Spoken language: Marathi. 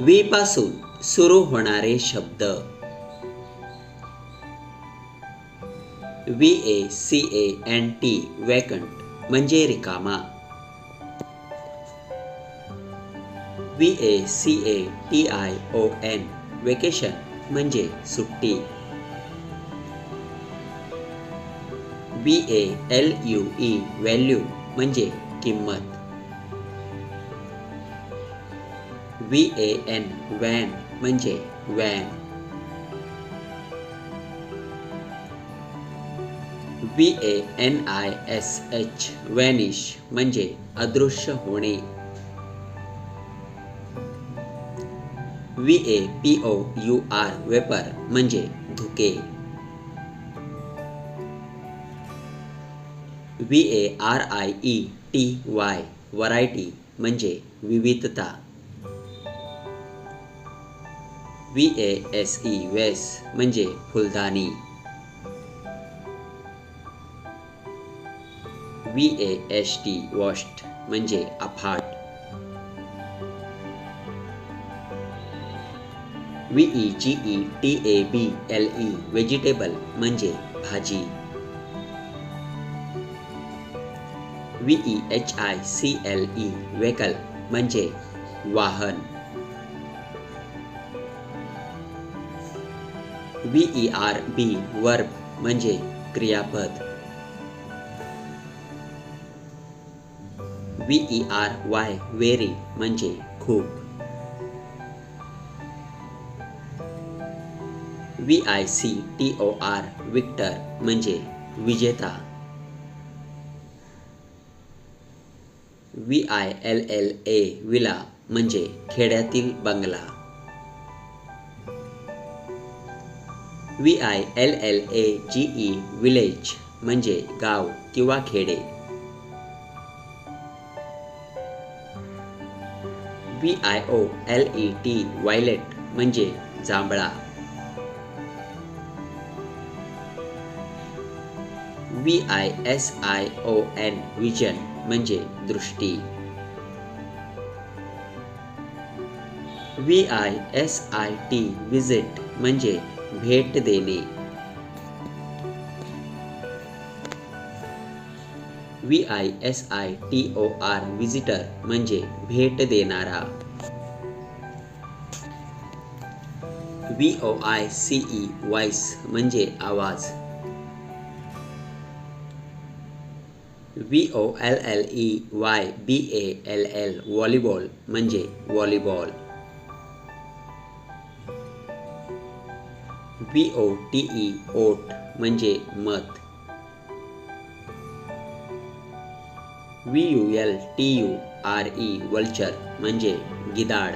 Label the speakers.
Speaker 1: वी पासून सुरू होणारे शब्द. V A C A N T vacant म्हणजे रिकामा. V A C A T I O N vacation म्हणजे सुट्टी. V A L U E value म्हणजे किंमत. व्ही ए एन वॅन म्हणजे van V A N I S H vanish म्हणजे अदृश्य होणे. V A P O U R vapour म्हणजे धुके. V A R I E T Y variety म्हणजे विविधता. V A S E vase म्हणजे फुलदाणी V A S T vast म्हणजे अफाट V E G E T A B L E vegetable म्हणजे भाजी. V E H I C L E vehicle म्हणजे वाहन. V E R B verb म्हणजे क्रियापद. V E R Y very म्हणजे खूप. V I C T O R victor म्हणजे विजेता. V I L L A villa म्हणजे खेड्यातील बंगला. V I L L A G E village म्हणजे गाव किंवा खेडे. V I O L E T violet म्हणजे जांभळा. V I S I O N vision म्हणजे दृष्टी. V I S I T visit म्हणजे भेट देणे. V I S I T O R visitor म्हणजे भेट देणारा. V O I C E voice म्हणजे आवाज. V O L L E Y B A L L volleyball म्हणजे volleyball B O T E vote म्हणजे मत. V U L T U R E vulture म्हणजे गिदाड.